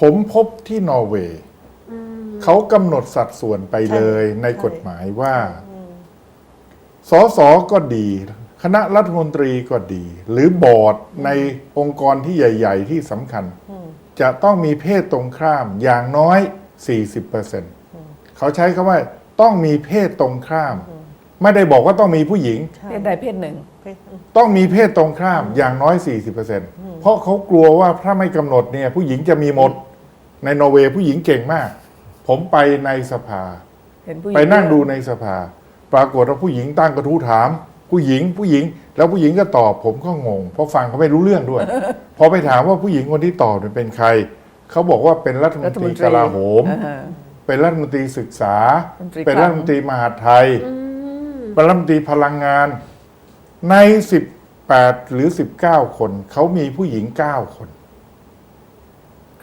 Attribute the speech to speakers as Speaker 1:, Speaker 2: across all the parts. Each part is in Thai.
Speaker 1: ผมพบที่นอร์เวย์
Speaker 2: อืม
Speaker 1: เขากำหนดสัดส่วนไปเลยใน
Speaker 2: ใช่
Speaker 1: กฎหมายว่า
Speaker 2: อืม
Speaker 1: สสก็ดี คณะรัฐมนตรีก็ดี หรือบอร์ดในองค์กรที่ใหญ่ ๆ ที่สำคัญ
Speaker 2: อืม
Speaker 1: จะต้องมีเพศตรงข้ามอย่างน้อย 40%เขาใช้คำว่าต้องมีเพศตรงข้าม ไม่ได้บอกว่าต้องมีผู้หญิง
Speaker 2: ใช่
Speaker 3: เพศใดเพศหนึ่ง
Speaker 2: เพศอืม
Speaker 1: ต้องมีเพศตรงข้ามอย่างน้อย 40%เพราะเขากลัวว่าถ้าไม่กำหนดเนี่ยผู้หญิงจะมีหมด ในนอร์เวย์ผู้หญิงเก่งมาก ผมไปในสภา
Speaker 3: เห็นผู้หญิง
Speaker 1: ไปนั่งดูในสภา ปรากฏว่าผู้หญิงตั้งกระทู้ถาม ผู้หญิงผู้หญิง แล้วผู้หญิงก็ตอบผมก็งง เพราะฟังเขาไม่รู้เรื่องด้วย พอไปถามว่าผู้หญิงคนที่ตอบเนี่ยเป็นใคร เขาบอกว่าเป็นรัฐม
Speaker 3: รั
Speaker 1: น
Speaker 3: ฐ
Speaker 1: ต
Speaker 3: ม
Speaker 1: รี
Speaker 3: นต
Speaker 1: ก
Speaker 3: รี
Speaker 1: ลาโหม
Speaker 3: อ่าฮะ
Speaker 1: เป็นรัฐมนตรีศึกษา
Speaker 3: รัฐมนตรี
Speaker 1: เป็น
Speaker 3: คลัง
Speaker 1: รัฐมนตรีมหาดไทย
Speaker 2: อืม
Speaker 1: เป็นรัฐมนตรีพลังงาน ใน 18 หรือ 19 คน เขามีผู้หญิง 9 คน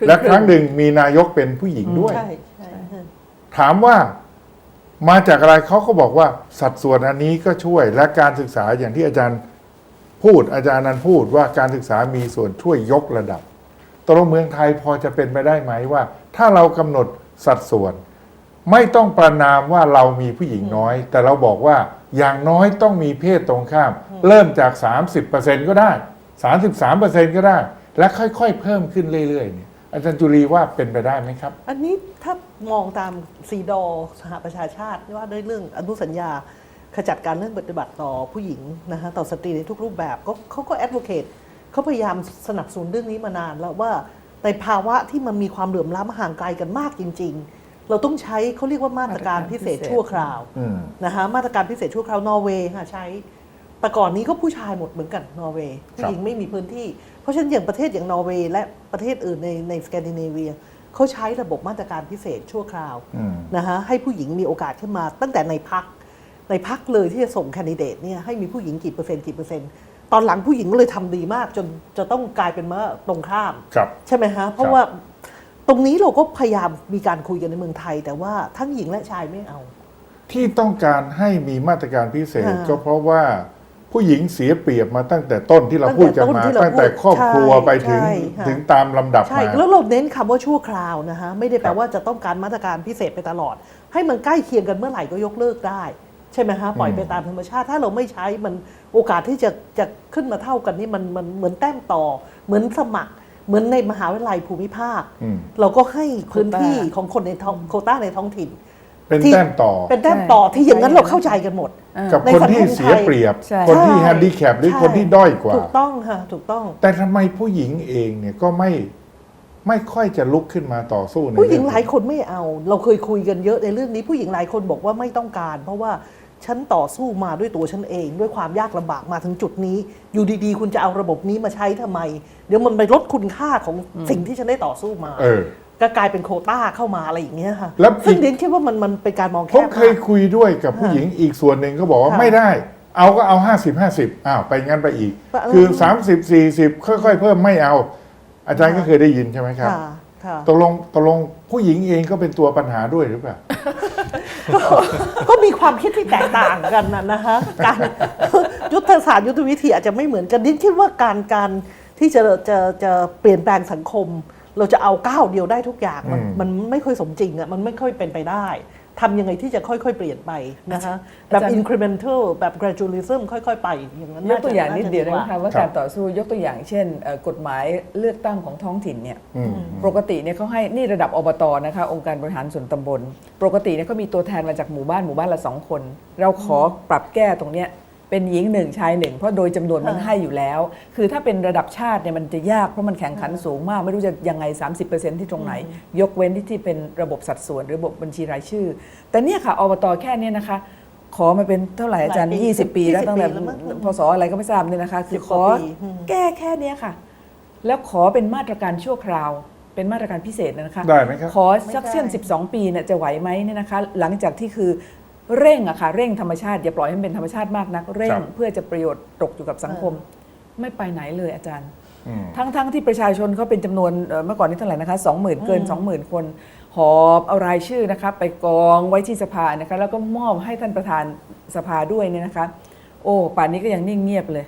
Speaker 1: และครั้งหนึ่งมีนายกเป็นผู้หญิงด้วย
Speaker 2: ใช่ใช่
Speaker 1: ถามว่ามาจากอะไรเขาก็บอกว่าสัดส่วนอันนี้ก็ช่วยและการศึกษาอย่างที่อาจารย์พูดอาจารย์นันพูดว่าการศึกษามีส่วนช่วยยกระดับตกลงเมืองไทยพอจะเป็นไปได้ไหมว่า ถ้าเรากำหนดสัดส่วน ไม่ต้องประนามว่าเรามีผู้หญิงน้อย แต่เราบอกว่าอย่างน้อยต้องมีเพศตรงข้าม เริ่มจาก 30%ก็ได้ 33%ก็ได้ และค่อยๆ เพิ่มขึ้นเรื่อยๆเนี่ย อาจารย์จุลีว่าเป็นไปได้ไหมครับ
Speaker 2: อันนี้ถ้ามองตามซีดอสหประชาชาติว่าด้วยเรื่องอนุสัญญาขจัดการเรื่องปฏิบัติต่อผู้หญิงนะคะต่อสตรีในทุกรูปแบบก็เขาก็แอด o c a t e เขาพยายามสนับสนุนเรื่องนี้มานานแล้วว่าในภาวะที่มันมีความเหลื่อมล้ำห่างไกลกันมากจริง ๆ เราต้องใช้เขาเรียกว่ามาตรการพิเศษชั่วคราว
Speaker 1: อืม
Speaker 2: นะคะมาตรการพิเศษชั่วคราวนอร์เวย์ค่ะใช้ แต่ก่อนนี้ก็ผู้ชายหมดเหมือนกันนอร์เวย์ผู้หญิงไม่มีพื้นที่ เพราะฉะนั้นอย่างประเทศอย่างนอร์เวย์และประเทศอื่นในในสแกนดิเนเวียเขาใช้ระบบมาตรการพิเศษชั่วคราว
Speaker 1: อืม
Speaker 2: นะคะให้ผู้หญิงมีโอกาสขึ้นมา ตั้งแต่ในพักในพักเลยที่จะส่งแคนดิเดตเนี่ยให้มีผู้หญิงกี่เปอร์เซ็นต์กี่เปอร์เซ็นต์ตอนหลังผู้หญิงก็เลยทำดีมาก จนจะต้องกลายเป็นว่าตรงข้าม
Speaker 1: ครับ
Speaker 2: ใช่ไหมฮะเพราะว่าตรงนี้เราก็พยายามมีการคุยกันในเมืองไทย แต่ว่าทั้งหญิงและชายไม่เอา
Speaker 1: ที่ต้องการให้มีมาตรการพิเศษ
Speaker 2: ค่ะ
Speaker 1: ก็เพราะว่า ผู้หญิงเสียเปรียบมาตั้งแต่ต้นที่เรา
Speaker 2: ตั้งแต่
Speaker 1: พูดกัน
Speaker 2: ต้น
Speaker 1: มา
Speaker 2: ที่เรา
Speaker 1: ตั้งแต่
Speaker 2: พูด
Speaker 1: ครอบครัว
Speaker 2: ใช่
Speaker 1: ไปถึง
Speaker 2: ใช่ค่ะ
Speaker 1: ถึงตามลำดับ
Speaker 2: ใช่
Speaker 1: มา
Speaker 2: แล้วเราเน้นคำว่าชั่วคราวนะฮะไม่ได้แป
Speaker 1: ค
Speaker 2: ล
Speaker 1: รับ
Speaker 2: ว่าจะต้องการมาตรการพิเศษไปตลอด ให้มันใกล้เคียงกันเมื่อไหร่ก็ยกเลิกได้ ใช่ไหมฮะปล่อยไปตามธรรมชาติ ถ้าเราไม่ใช้มันโอกาสที่จะจะขึ้นมาเท่ากันนี่มันมันเหมือนแต้มต่อ เหมือนสมัครเหมือนในมหาวิทยาลัยภูมิภาค
Speaker 1: อืม
Speaker 2: เราก็ให้พื้นที่ของคนในท้องโควต้าในท้องถิ่น
Speaker 1: เป็น
Speaker 2: ที่
Speaker 1: แต้มต่อ
Speaker 2: เป็นแต้มต่อที่อย่างนั้นเราเข้าใจกันหมด
Speaker 3: อ่า
Speaker 1: กับ
Speaker 2: ใน
Speaker 1: คน
Speaker 2: สังคม
Speaker 1: ที่เสียเปรียบ
Speaker 3: ใช่
Speaker 1: คนที่
Speaker 2: ใช่
Speaker 1: แฮนดิแคปหรือ
Speaker 2: ใช่
Speaker 1: คนที่ด้อยกว่า
Speaker 2: ถูกต้องค่ะถูกต้อง
Speaker 1: แต่ทำไมผู้หญิงเองเนี่ยก็ไม่ไม่ค่อยจะลุกขึ้นมาต่อสู้ใน
Speaker 2: ผู้หญิง
Speaker 1: เรื่อง
Speaker 2: หลายคนไม่เอา เราเคยคุยกันเยอะในเรื่องนี้ผู้หญิงหลายคนบอกว่าไม่ต้องการ เพราะว่าฉันต่อสู้มาด้วยตัวฉันเอง ด้วยความยากลำบากมาถึงจุดนี้ อยู่ดีๆ คุณจะเอาระบบนี้มาใช้ทำไม เดี๋ยวมันไปลดคุณค่าของสิ่งที่ฉันได้ต่อสู้มา
Speaker 1: เออ
Speaker 2: ก็กลายเป็นโควต้าเข้ามาอะไรอย่างเงี้ยค่ะ
Speaker 1: แล้ว
Speaker 2: ซึ่ง
Speaker 1: อีก
Speaker 2: เดียนคิดว่ามันมันเป็นการมอง
Speaker 1: ผ
Speaker 2: แค
Speaker 1: ม
Speaker 2: บ
Speaker 1: เคย
Speaker 2: มาก
Speaker 1: คุยด้วยกับผู้หญิงอีกส่วนหนึ่งก็บอกว่า
Speaker 2: ค่ะ
Speaker 1: ไม่ได้ เอาก็เอาห้าสิบห้าสิบอ้าวไปงั้นไปอีก
Speaker 2: เออ
Speaker 1: คือสามสิบสี่สิบค่อยๆ เพิ่มไม่เอา อาจารย์ก็เคยได้ยินใช่ไหมครับ
Speaker 2: ค่ะค่ะ
Speaker 1: ตกลงตกลงผู้หญิงเองก็เป็นตัวปัญหาด้วยหรือเปล่า
Speaker 2: ก็มีความคิดที่แตกต่างกันนะนะคะการยุทธศาสตร์ยุทธวิธีอาจจะไม่เหมือนกันดินคิดว่าการการที่จะจะจะเปลี่ยนแปลงสังคม เราจะเอาก้าวเดียวได้ทุกอย่างมัน
Speaker 1: อืม
Speaker 2: มันไม่ค่อยสมจริงอะมันไม่ค่อยเป็นไปได้ทำยังไงที่จะค่อยๆ เปลี่ยนไปนะคะแบบ
Speaker 3: อาจารย์
Speaker 2: incremental แบบ gradualism ค่อย ๆ ไปอย่างนั้น
Speaker 3: ยกตัวอย่างนิดเดียวา
Speaker 2: จะ
Speaker 3: นะคะว่า
Speaker 1: ครับ
Speaker 3: การต่อสู้ยกตัวอย่างเช่นเอ่อกฎหมายเลือกตั้งของท้องถิ่นเนี่ย
Speaker 1: อืม
Speaker 3: ปกติเนี่ยเขาให้นี่ระดับอบตนะคะ องค์การบริหารส่วนตำบล ปกติเนี่ยเขามีตัวแทนมาจากหมู่บ้านหมู่บ้านละสองคน เราขอปรับแก้ตรงเนี้ย เป็นหญิงหนึ่งชายหนึ่งเพราะโดยจำนวนมัน
Speaker 2: ค่ะ
Speaker 3: ให้อยู่แล้ว คือถ้าเป็นระดับชาติเนี่ยมันจะยากเพราะมันแข่งขันสูงมาก ไม่รู้จะยังไง 30%ที่ตรงไหน ยกเว้นที่ที่เป็นระบบสัดส่วนหรือระบบบัญชีรายชื่อ แต่เนี่ยค่ะอบตแค่เนี้นะคะ ขอมาเป็นเท่าไหร่อาจารย์
Speaker 2: หลายปี
Speaker 3: 20 ปีแล้ว
Speaker 2: 20
Speaker 3: ตั้งแต่
Speaker 2: ปีแล้วมั้ง
Speaker 3: พศอะไรก็ไม่ทราบเนี่ยนะคะ คือ
Speaker 2: 10
Speaker 3: ข
Speaker 2: ก
Speaker 3: อ
Speaker 2: ว่าปีอืม
Speaker 3: แก้แค่เนี้ยค่ะ แล้วขอเป็นมาตรการชั่วคราวเป็นมาตรการพิเศษนะคะ
Speaker 1: ได้ไหมครับ
Speaker 3: ขอสักเส้น12 ปีเนี่ยจะไหวไหมเนี่ยนะคะ หลังจากที่คือ เร่งอะค่ะเร่งธรรมชาติอย่าปล่อยให้มันเป็นธรรมชาติมากนักเร่ง
Speaker 1: ครับ
Speaker 3: เพื่อจะประโยชน์ตกอยู่กับสังคม ไม่ไปไหนเลยอาจารย์
Speaker 1: อืม
Speaker 3: ทั้งทั้งที่ประชาชนเขาเป็นจำนวนเอ่อเมื่อก่อนนี้เท่าไหร่นะคะ20,000เกิน20,000คนหอบเอารายชื่อนะคะไปกองไว้ที่สภานะคะแล้วก็มอบให้ท่านประธานสภาด้วยเนี่ยนะคะ โอ้ป่านนี้ก็ยังนิ่งเงียบเลย